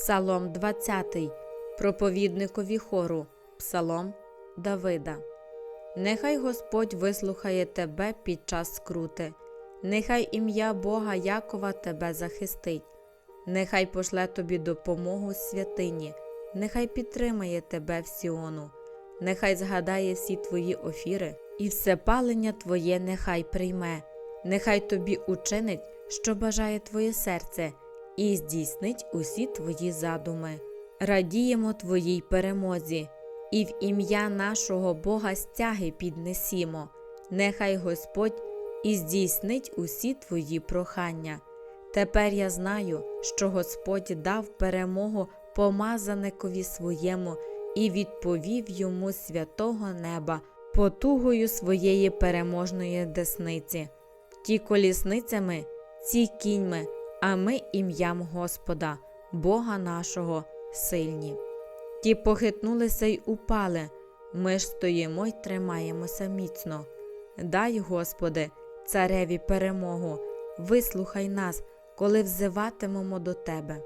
Псалом 20, проповідникові хору, Псалом Давида. Нехай Господь вислухає тебе під час скрути, нехай ім'я Бога Якова тебе захистить, нехай пошле тобі допомогу святині, нехай підтримає тебе в Сіону, нехай згадає всі твої офіри, і все палення твоє нехай прийме, нехай тобі учинить, що бажає твоє серце, і здійснить усі твої задуми. Радіємо твоїй перемозі, і в ім'я нашого Бога стяги піднесімо. Нехай Господь і здійснить усі твої прохання. Тепер я знаю, що Господь дав перемогу помазаникові своєму і відповів йому святого неба потугою своєї переможної десниці. Ті колісницями, ці кіньми, а ми ім'ям Господа, Бога нашого, сильні. Ті похитнулися й упали, ми ж стоїмо й тримаємося міцно. Дай, Господи, цареві перемогу, вислухай нас, коли взиватимемо до Тебе.